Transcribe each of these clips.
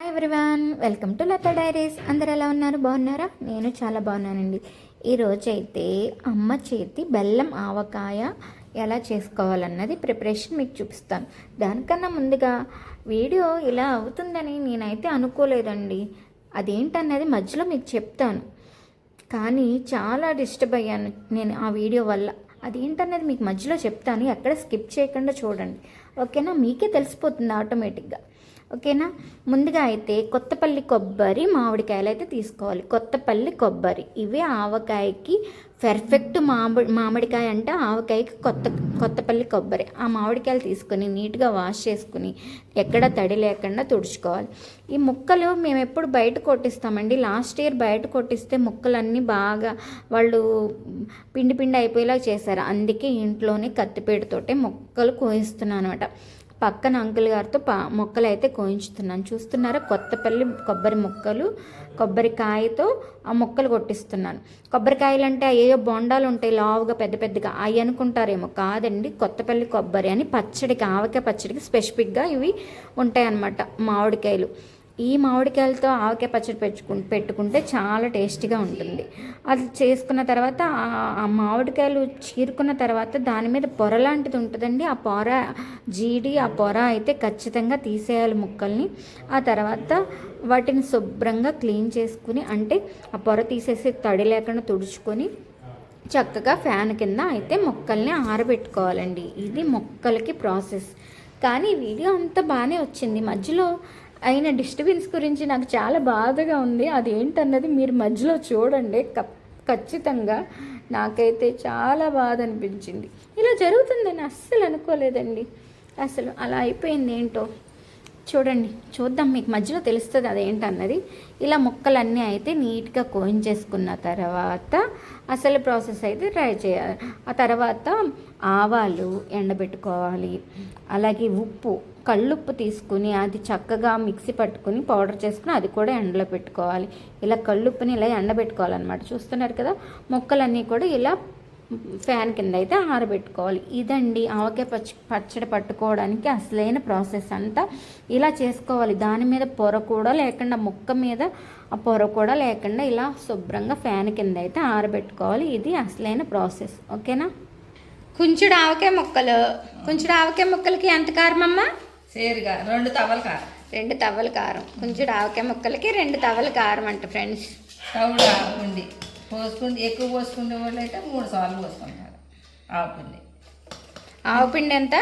Hi everyone welcome to Latha diaries అందరు ఎలా ఉన్నారు? బాగున్నారా? నేను చాలా బాగున్నానండి. ఈరోజు అయితే అమ్మ చేతి బెల్లం ఆవకాయ ఎలా చేసుకోవాలన్నది ప్రిపరేషన్ మీకు చూపిస్తాను. దానికన్నా ముందుగా వీడియో ఇలా అవుతుందని నేనైతే అనుకోలేదండి. అదేంటన్నది మధ్యలో మీకు చెప్తాను. కానీ చాలా డిస్టర్బ్ అయ్యాను నేను ఆ వీడియో వల్ల. అదేంటన్నది మీకు మధ్యలో చెప్తాను. ఎక్కడ స్కిప్ చేయకుండా చూడండి. ఓకేనా? మీకే తెలిసిపోతుంది ఆటోమేటిక్గా. ఓకేనా? ముందుగా అయితే కొత్తపల్లి కొబ్బరి మామిడికాయలు అయితే తీసుకోవాలి. కొత్తపల్లి కొబ్బరి. ఇవే ఆవకాయకి పెర్ఫెక్ట్ మామిడి మామిడికాయ అంటే ఆవకాయకి కొత్త కొత్తపల్లి కొబ్బరి. ఆ మామిడికాయలు తీసుకొని నీట్గా వాష్ చేసుకుని ఎక్కడ తడి లేకుండా తుడుచుకోవాలి. ఈ ముక్కలు మేము ఎప్పుడు బయట కొట్టిస్తామండి. లాస్ట్ ఇయర్ బయట కొట్టిస్తే ముక్కలన్నీ బాగా వాళ్ళు పిండి పిండి అయిపోయేలా చేశారు. అందుకే ఇంట్లోనే కత్తిపేటతోటే ముక్కలు కోయిస్తున్నాను అనమాట పక్కన అంకుల్ గారితో పా మొక్కలు అయితే కోయించుతున్నాను. చూస్తున్నారా? కొత్తపల్లి కొబ్బరి మొక్కలు కొబ్బరికాయతో ఆ మొక్కలు కొట్టిస్తున్నాను. కొబ్బరికాయలు అంటే అయ్యో బొండాలు ఉంటాయి లావుగా పెద్ద పెద్దగా. అవి అనుకుంటారేమో కాదండి. కొత్తపల్లి కొబ్బరి అని పచ్చడికి ఆవకాయ పచ్చడికి స్పెసిఫిక్గా ఇవి ఉంటాయి అన్నమాట మామిడికాయలు. ఈ మామిడికాయలతో ఆవకాయ పచ్చడి పెట్టుకు పెట్టుకుంటే చాలా టేస్టీగా ఉంటుంది. అది చేసుకున్న తర్వాత ఆ- మామిడికాయలు చీరుకున్న తర్వాత దాని మీద పొర లాంటిది ఉంటుందండి. ఆ పొర జీడి ఆ పొర అయితే ఖచ్చితంగా తీసేయాలి ముక్కల్ని. ఆ తర్వాత వాటిని శుభ్రంగా క్లీన్ చేసుకుని అంటే ఆ పొర తీసేసి తడి లేకుండా తుడుచుకొని చక్కగా ఫ్యాన్ కింద అయితే మొక్కల్ని ఆరబెట్టుకోవాలండి. ఇది మొక్కలకి ప్రాసెస్. కానీ వీడియో అంతా బాగానే వచ్చింది. మధ్యలో అయిన డిస్టర్బెన్స్ గురించి నాకు చాలా బాధగా ఉంది. అది ఏంటన్నది మీరు మధ్యలో చూడండి. కప్- ఖచ్చితంగా నాకైతే చాలా బాధ అనిపించింది. ఇలా జరుగుతుందని అస్సలు అనుకోలేదండి. అసలు అలా అయిపోయింది ఏంటో? చూడండి చూద్దాం మీకు మధ్యలో తెలుస్తుంది అదేంటన్నది. ఇలా ముక్కలన్నీ అయితే నీట్గా కోయించేసుకున్న తర్వాత అసలు ప్రాసెస్ అయితే ట్రై చేయాలి. ఆ తర్వాత ఆవాలు ఎండబెట్టుకోవాలి. అలాగే ఉప్పు. కళ్ళుప్పు తీసుకుని అది చక్కగా మిక్సీ పట్టుకుని పౌడర్ చేసుకుని అది కూడా ఎండలో పెట్టుకోవాలి. ఇలా కళ్ళుప్పుని ఇలా ఎండబెట్టుకోవాలన్నమాట. చూస్తున్నారు కదా మొక్కలన్నీ కూడా ఇలా ఫ్యాన్ కింద అయితే ఆరబెట్టుకోవాలి. ఇదండి ఆవకాయ పచ్చ పచ్చడి పట్టుకోవడానికి అసలైన ప్రాసెస్ అంతా. ఇలా చేసుకోవాలి. దాని మీద పొర కూడా లేకుండా ముక్క మీద ఆ పొర కూడా లేకుండా ఇలా శుభ్రంగా ఫ్యాన్ కింద అయితే ఆరబెట్టుకోవాలి. ఇది అసలైన ప్రాసెస్. ఓకేనా? కుంచుడు ఆవకాయ ముక్కలు. కుంచుడు ఆవకాయ ముక్కలకి ఎంత కారమమ్మా? సేరుగా రెండు తవలు కారం. రెండు తవ్వల కారం. కొంచెం ఆవకాయ ముక్కలకి రెండు తవ్వల కారం అంట ఫ్రెండ్స్. తవుడు ఆవుపిండి పోసుకుంటే ఎక్కువ పోసుకునే వాళ్ళు అయితే మూడు సార్లు పోసుకుంటారు ఆవుపిండి ఆవపిండి ఎంత?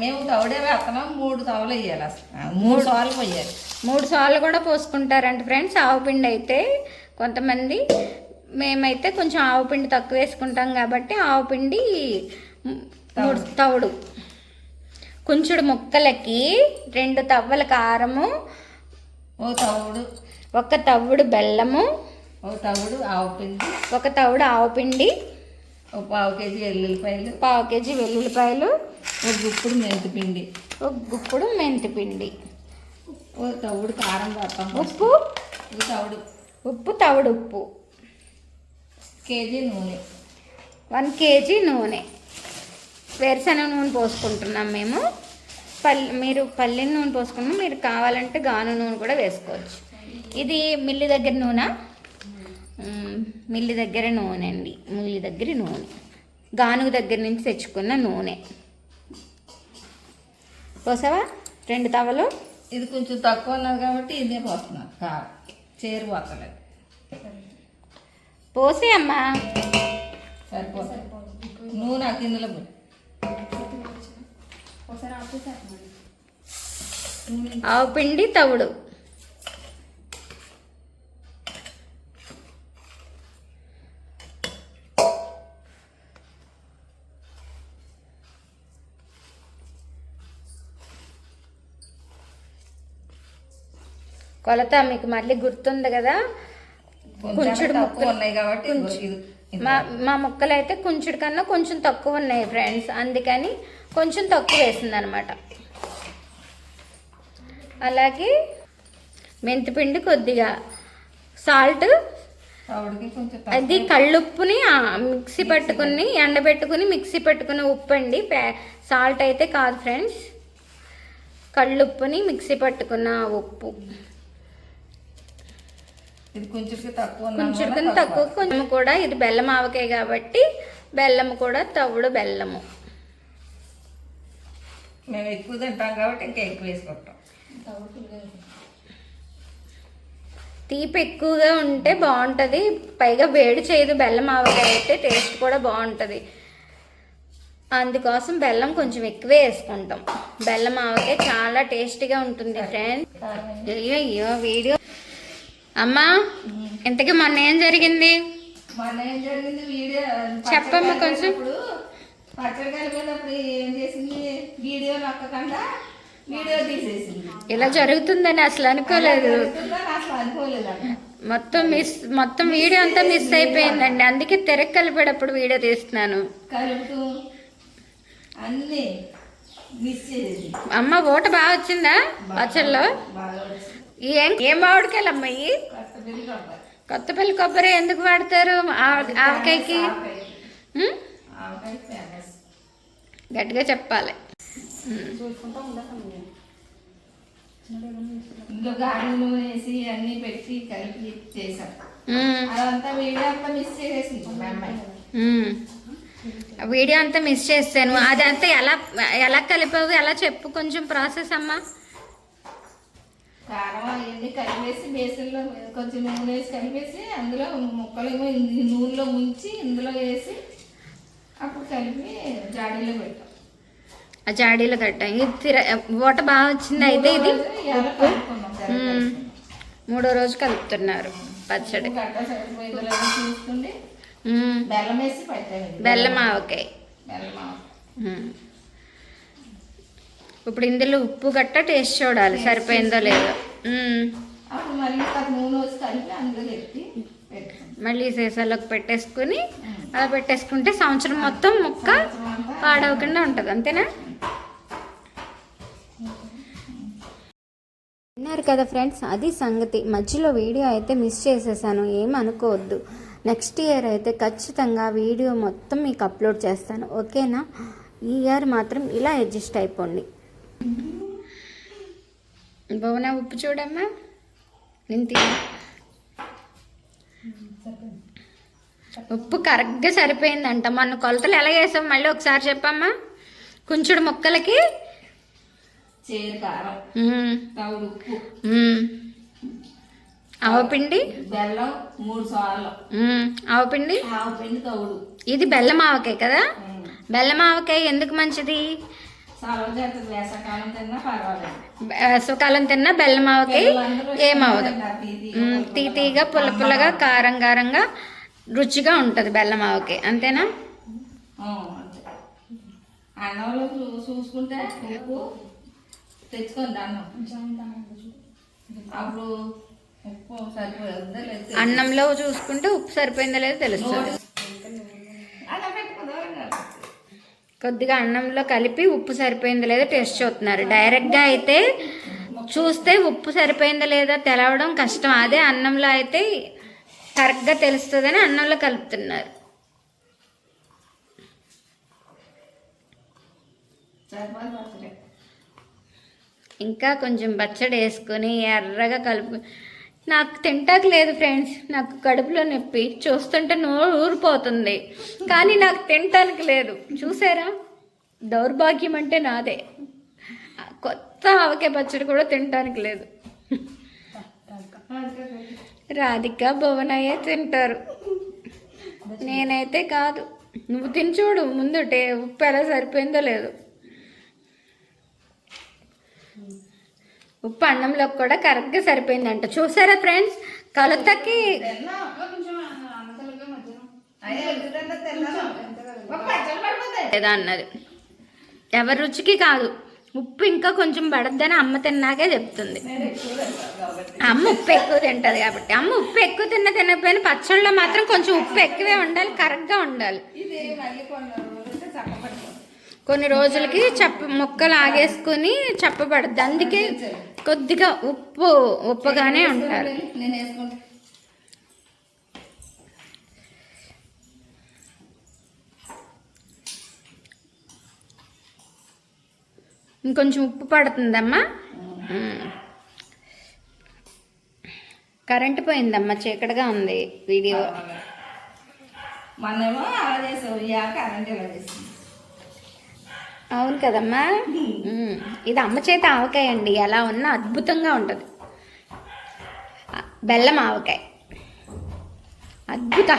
మేము తవుడే వేస్తున్నాం మూడు తవలు వేయాలి అసలు. మూడు సార్లు పోయాలి. మూడు సార్లు కూడా పోసుకుంటారంట ఫ్రెండ్స్ ఆవపిండి అయితే. కొంతమంది మేమైతే కొంచెం ఆవపిండి తక్కువ వేసుకుంటాం కాబట్టి ఆవపిండి మూడు తవుడు. కుంచుడు ముక్కలకి రెండు తవ్వల కారము ఓ తవుడు ఒక తవ్వుడు బెల్లము ఓ తవుడు ఆవుపిండి ఒక తవుడు ఆవపిండి ఓ పావు కేజీ ఎల్లుల్లిపాయలు పావు కేజీ వెల్లుల్లిపాయలు ఓ గుప్పుడు మెంతిపిండి ఒక గుప్పుడు మెంతిపిండి ఓ తవుడు కారం పడతాం ఉప్పు? తవుడు. ఉప్పు తవుడు ఉప్పు. కేజీ నూనె. వన్ కేజీ నూనె. వేరుశనగ నూనె పోసుకుంటున్నాం మేము. పల్లి మీరు పల్లి నూనె పోసుకున్నాం మీరు కావాలంటే గాను నూనె కూడా వేసుకోవచ్చు. ఇది మిల్లి దగ్గర నూనె? మిల్లి దగ్గర నూనె అండి. మిల్లి దగ్గర నూనె. గానుగ దగ్గర నుంచి తెచ్చుకున్న నూనె. పోసావా? రెండు తవలు ఇది కొంచెం తక్కువ ఉన్నది కాబట్టి ఇదే పోస్తున్నాను. కారం చేరు పోతలేదు పోసి అమ్మా సరిపోతుంది. నూనె కిందలో పోయి ఆవు పిండి తవుడు. కొలత మీకు మళ్ళీ గుర్తుంది కదా? కొంచెం ఉన్నాయి కాబట్టి మా మా ముక్కలు అయితే కొంచెం కన్నా కొంచెం తక్కువ ఉన్నాయి ఫ్రెండ్స్ అందుకని కొంచెం తక్కువ వేసింది అనమాట అలాగే మెంతిపిండి కొద్దిగా సాల్ట్. అది కళ్ళుప్పుని మిక్సీ పట్టుకుని ఎండబెట్టుకుని మిక్సీ పెట్టుకుని ఉప్పు అండి సాల్ట్ అయితే కాదు ఫ్రెండ్స్ కళ్ళుప్పుని మిక్సీ పట్టుకున్న ఉప్పు. ఇది కొంచెం తక్కువ కొంచెం కూడా తక్కువ కొంచెం కూడా ఇది బెల్లం ఆవకాయ కాబట్టి బెల్లం కూడా తవుడు బెల్లము. మేము ఎక్కువ తింటాం కాబట్టి ఇంకా ఎక్కువ వేసుకుంటాం తీపి ఎక్కువగా ఉంటే బాగుంటుంది. పైగా వేడి చేయదు బెల్లం ఆవకాయ అయితే టేస్ట్ కూడా బాగుంటుంది. అందుకోసం బెల్లం కొంచెం ఎక్కువే వేసుకుంటాం. బెల్లం ఆవకాయ చాలా టేస్టీగా ఉంటుంది ఫ్రెండ్స్. వీడియో అమ్మా ఇంతకీ మొన్న ఏం జరిగింది? చెప్పమ్మా కొంచెం. ఇలా జరుగుతుందని అసలు అనుకోలేదు. మొత్తం మిస్ మొత్తం వీడియో అంతా మిస్ అయిపోయిందండి. అందుకే తెరక్ కలిపేటప్పుడు వీడియో తీస్తున్నాను. అమ్మ ఓట బాగా వచ్చిందా? వచ్చింది. ఏం ఏం మామిడికాయలమ్మ ఇవి కొత్తపల్లి కొబ్బరి ఎందుకు వాడతారు? ఆవ- ఆవకాయకి? గట్టిగా చెప్పాలి. ఇందులో గాడి నూనె వేసి అన్నీ పెట్టి కలిపి చేసాం ఉమ్, అదంతా వీడియో అంతా మిస్ చేసేసింది మా అమ్మాయి. ఉమ్. ఆ వీడియో అంతా మిస్ చేస్తాను. అదంతా ఎలా ఎలా కలిపావు? ఎలా చెప్పు కొంచెం ప్రాసెస్ అమ్మా. కారం అవన్నీ కలిపేసి బేసన్లో కొంచెం నూనె వేసి కలిపేసి అందులో ముక్కలేమో నూనెలో ముంచి ఇందులో వేసి అప్పుడు కలిపి జాడీలో పెట్టాం ఆ జాడీలో కట్టాం ఇది తిర ఓట బాగా వచ్చింది అయితే ఇది. మూడో రోజు కలుపుతున్నారు పచ్చడి బెల్లం వేసి పెట్టాం ఇది. బెల్లం ఆవకాయ బెల్లం ఆవ. ఉమ్. ఇప్పుడు ఇందులో ఉప్పు గట్ట టేస్ట్ చూడాలి సరిపోయిందో లేదో. మళ్ళీ సీసాలోకి పెట్టేసుకుని అలా పెట్టేసుకుంటే సంవత్సరం మొత్తం ముక్క పాడవకుండా ఉంటుంది అంతేనా? విన్నారు కదా ఫ్రెండ్స్ అది సంగతి. మధ్యలో వీడియో అయితే మిస్ చేసేసాను ఏమనుకోవద్దు నెక్స్ట్ ఇయర్ అయితే ఖచ్చితంగా వీడియో మొత్తం మీకు అప్లోడ్ చేస్తాను ఓకేనా? ఈ ఇయర్ మాత్రం ఇలా అడ్జస్ట్ అయిపోండి. భువన ఉప్పు చూడమ్మా. నేను ఉప్పు కరెక్ట్గా సరిపోయిందంట. మన కొలతలు ఎలా వేసాం మళ్ళీ ఒకసారి చెప్పమ్మా. కొంచెడు ముక్కలకి. ఆవపిండి బెల్లం మూడు సార్లు. మ్మ్. ఆవపిండి ఆవపిండి ఇది బెల్లం ఆవకాయ కదా? బెల్లం ఆవకాయ ఎందుకు మంచిది? వేసవకాలం తిన్నా బెల్లం పిల్లలందరూ ఏమవదు. తీతీగా పుల్ల పుల్లగా కారం కారంగా రుచిగా ఉంటుంది బెల్లం ఆవకాయ అంతేనా. అన్నంలో చూసుకుంటే ఉప్పు తెచ్చుకోండి అన్నం. అప్పుడు ఉప్పు సరిపోతుందో లేదు అన్నంలో చూసుకుంటే ఉప్పు సరిపోయిందో లేదో తెలుస్తుంది. కొద్దిగా అన్నంలో కలిపి ఉప్పు సరిపోయిందో లేదో టేస్ట్ చూస్తున్నారు. డైరెక్ట్గా అయితే చూస్తే ఉప్పు సరిపోయిందో లేదో తెలవడం కష్టం. అదే అన్నంలో అయితే కరెక్ట్గా తెలుస్తుందని అన్నంలో కలుపుతున్నారు. ఇంకా కొంచెం పచ్చడి వేసుకొని ఎర్రగా కలుపు నాకు తింటాక లేదు ఫ్రెండ్స్. నాకు కడుపులో నొప్పి. చూస్తుంటే నోరు ఊరిపోతుంది. కానీ నాకు తినటానికి లేదు. చూసారా? దౌర్భాగ్యం అంటే నాదే. కొత్త ఆవకాయ పచ్చడి కూడా తినటానికి లేదు. రాధిక భువనయ్యే తింటారు. నేనైతే కాదు. నువ్వు తిని చూడు. ముందు టే ఉప్పు ఎలా సరిపోయిందో లేదు. ఉప్పు అన్నంలోకి కూడా కరెక్ట్గా సరిపోయిందంట. చూసారా ఫ్రెండ్స్? కలతకి లేదా అన్నది. ఎవరి రుచికి కాదు. ఉప్పు ఇంకా కొంచెం పడద్దని అమ్మ తిన్నాకే చెప్తుంది. అమ్మ ఉప్పు ఎక్కువ తింటది కాబట్టి. అమ్మ ఉప్పు ఎక్కువ తిన్న తినకపోయినా పచ్చళ్ళలో మాత్రం కొంచెం ఉప్పు ఎక్కువే ఉండాలి కరెక్ట్గా ఉండాలి. కొన్ని రోజులకి చప్ప ముక్కలు ఆగేసుకుని చప్పబడుద్ది అందుకే కొద్దిగా ఉప్పు ఉప్పుగానే ఉంటారు. ఇంకొంచెం ఉప్పు పడుతుందమ్మా. మ్మ్. కరెంటు పోయిందమ్మా చీకటిగా ఉంది వీడియో. మనమేమో అలా ఇయ్యాక కరెంట్ ఇలా చేసింది. అవును కదమ్మా? మ్మ్. ఇది అమ్మ చేత ఆవకాయ అండి. ఎలా ఉన్నా అద్భుతంగా ఉంటుంది. బెల్లం ఆవకాయ. అద్భుత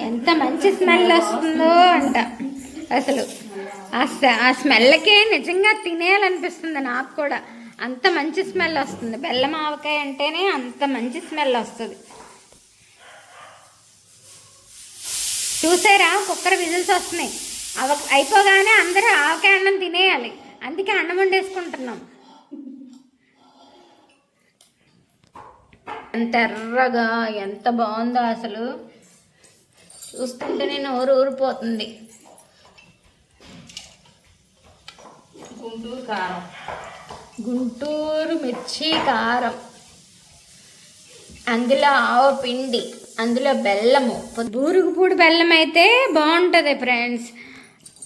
ఎంత మంచి స్మెల్ వస్తుందో అంట. అసలు ఆ స్మె- ఆ స్మెల్కే నిజంగా తినేయాలనిపిస్తుంది నాకు కూడా. అంత మంచి స్మెల్ వస్తుంది. బెల్లం ఆవకాయ అంటేనే అంత మంచి స్మెల్ వస్తుంది. చూసారా? కుక్కర్ విజిల్స్ వస్తున్నాయి. అవ అయిపోగానే అందరూ ఆవకాయ అన్నం తినేయాలి. అందుకే అన్నం వండేసుకుంటున్నాం. ఎంత ఎర్రగా ఎంత బాగుందో అసలు. చూస్తుంటే నేను ఊరు ఊరిపోతుంది. గుంటూరు కారం. గుంటూరు మిర్చి కారం. అందులో ఆవ పిండి అందులో బెల్లము. బూరుగుపూడి బెల్లం అయితే బాగుంటుంది ఫ్రెండ్స్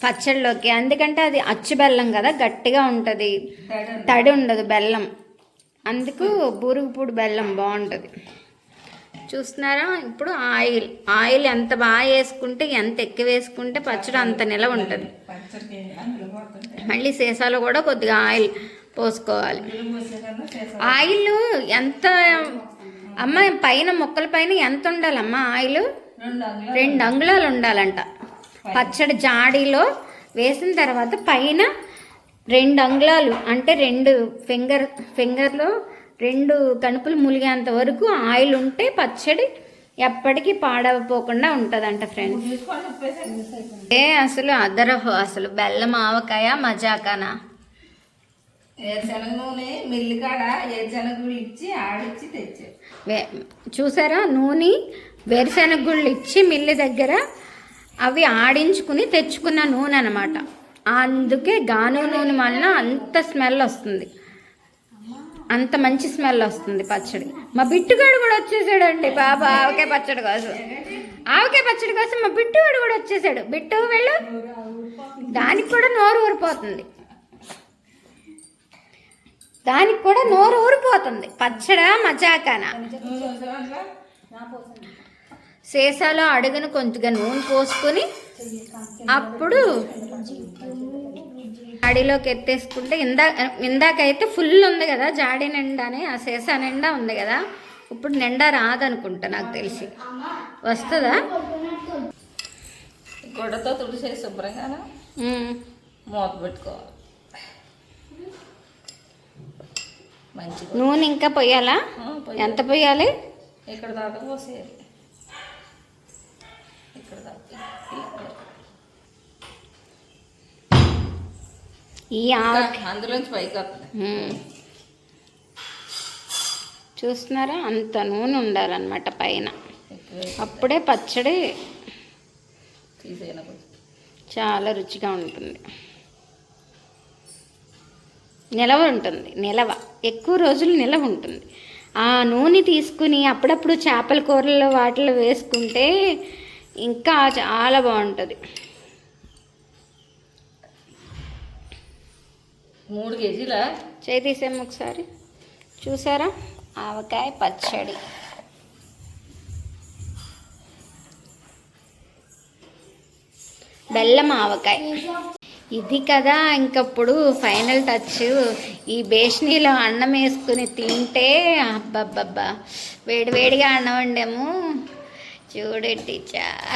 పచ్చళ్ళలోకి ఎందుకంటే అది అచ్చు బెల్లం కదా గట్టిగా ఉంటుంది. తడి తడి ఉండదు బెల్లం. అందుకు బూరుగుపూడి బెల్లం బాగుంటుంది. చూస్తున్నారా? ఇప్పుడు ఆయిల్. ఆయిల్ ఎంత బాగా వేసుకుంటే ఎంత ఎక్కువ వేసుకుంటే పచ్చడి అంత నిలవ ఉంటుంది. మళ్ళీ సీసాలో కూడా కొద్దిగా ఆయిల్ పోసుకోవాలి. ఆయిల్ ఎంత అమ్మ పైన మొక్కల పైన ఎంత ఉండాలమ్మా ఆయిల్? రెండు అంగుళాలు రెండు అంగుళాలు ఉండాలంట. పచ్చడి జాడీలో వేసిన తర్వాత పైన రెండు అంగుళాలు అంటే రెండు ఫింగర్ ఫింగర్లో రెండు కణుపులు ములిగేంత వరకు ఆయిల్ ఉంటే పచ్చడి ఎప్పటికీ పాడవపోకుండా ఉంటుందంట ఫ్రెండ్స్ ఏ అసలు అదరహో అసలు బెల్లం ఆవకాయ మజాకానా. చూసారా నూనె వేరుశెనగ గుళ్ళు ఇచ్చి మిల్లి దగ్గర అవి ఆడించుకుని తెచ్చుకున్న నూనె అనమాట అందుకే గాను నూనె వలన అంత స్మెల్ వస్తుంది. అంత మంచి స్మెల్ వస్తుంది పచ్చడి. మా బిట్టుగాడు కూడా వచ్చేసాడండి పాప ఆవకాయ పచ్చడి కోసం. ఆవకాయ పచ్చడి కోసం మా బిట్టుగాడు కూడా వచ్చేసాడు. బిట్టు వెళ్ళు. దానికి కూడా నోరు ఊరిపోతుంది. దానికి కూడా నోరు ఊరిపోతుంది. పచ్చడా మజాకానా? సీసాలో అడుగును కొంచెం నూనె పోసుకొని అప్పుడు జాడీలోకి ఎత్తేసుకుంటే ఇందా ఇందాకైతే ఫుల్ ఉంది కదా జాడీ నిండానే ఆ సీసా నిండా ఉంది కదా. ఇప్పుడు నిండా రాదనుకుంటా నాకు తెలిసి. వస్తుందా? గుడ్డతో తుడిసేసి శుభ్రంగా. మూత పెట్టుకోవాలి. నూనె ఇంకా పొయ్యాలా ఎంత పొయ్యాలి ఇక్కడ దాకా పోసేయాలి. ఇక్కడ దాకా. ఈ అందులోంచి పైకి. చూస్తున్నారా? అంత నూనె ఉండాలన్నమాట పైన. అప్పుడే పచ్చడి చాలా రుచిగా ఉంటుంది. నిలవ ఉంటుంది. నిలవ. ఎక్కువ రోజులు నిలవ ఉంటుంది. ఆ నూనె తీసుకుని అప్పుడప్పుడు చేపల కూరల్లో వాటిలో వేసుకుంటే ఇంకా చాలా బాగుంటుంది. మూడు కేజీల? చేయి తీసేము ఒకసారి. చూసారా? ఆవకాయ పచ్చడి. బెల్లం ఆవకాయ. ఇది కదా ఇంకప్పుడు ఫైనల్ టచ్. ఈ బేషనీలో అన్నం వేసుకుని తింటే అబ్బబ్బబ్బా. వేడివేడిగా అన్నం వండాము. చూడండి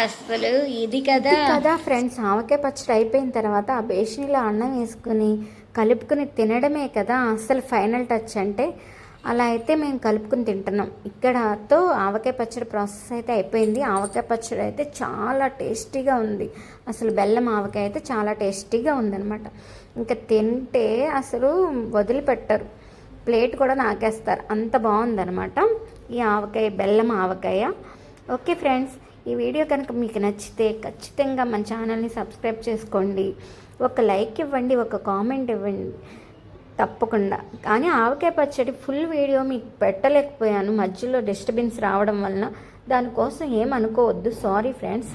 అసలు ఇది కదా. కదా ఫ్రెండ్స్ ఆవకాయ పచ్చడి అయిపోయిన తర్వాత ఆ బేషనీలో అన్నం వేసుకుని కలుపుకుని తినడమే కదా అసలు ఫైనల్ టచ్ అంటే. అలా అయితే మేము కలుపుకుని తింటున్నాం. ఇక్కడతో ఆవకాయ పచ్చడి ప్రాసెస్ అయితే అయిపోయింది. ఆవకాయ పచ్చడి అయితే చాలా టేస్టీగా ఉంది. అసలు బెల్లం ఆవకాయ అయితే చాలా టేస్టీగా ఉందన్నమాట. ఇంకా తింటే అసలు వదిలిపెట్టరు. ప్లేట్ కూడా నాకేస్తారు. అంత బాగుందనమాట ఈ ఆవకాయ బెల్లం ఆవకాయ. ఓకే ఫ్రెండ్స్ ఈ వీడియో కనుక మీకు నచ్చితే ఖచ్చితంగా మన ఛానల్ని సబ్స్క్రైబ్ చేసుకోండి. ఒక లైక్ ఇవ్వండి ఒక కామెంట్ ఇవ్వండి. తప్పకుండా. కానీ ఆవకాయ పచ్చడి ఫుల్ వీడియో మీకు పెట్టలేకపోయాను. మధ్యలో డిస్టర్బెన్స్ రావడం వలన దానికోసం ఏమనుకోవద్దు. Sorry friends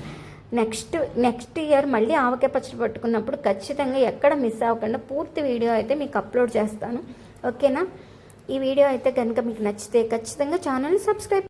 next next year మళ్ళీ ఆవకాయ పచ్చడి పట్టుకున్నప్పుడు ఖచ్చితంగా ఎక్కడ మిస్ అవ్వకుండా పూర్తి వీడియో అయితే మీకు అప్లోడ్ చేస్తాను. ఓకేనా ఈ వీడియో అయితే కనుక మీకు నచ్చితే ఖచ్చితంగా ఛానల్ని సబ్స్క్రైబ్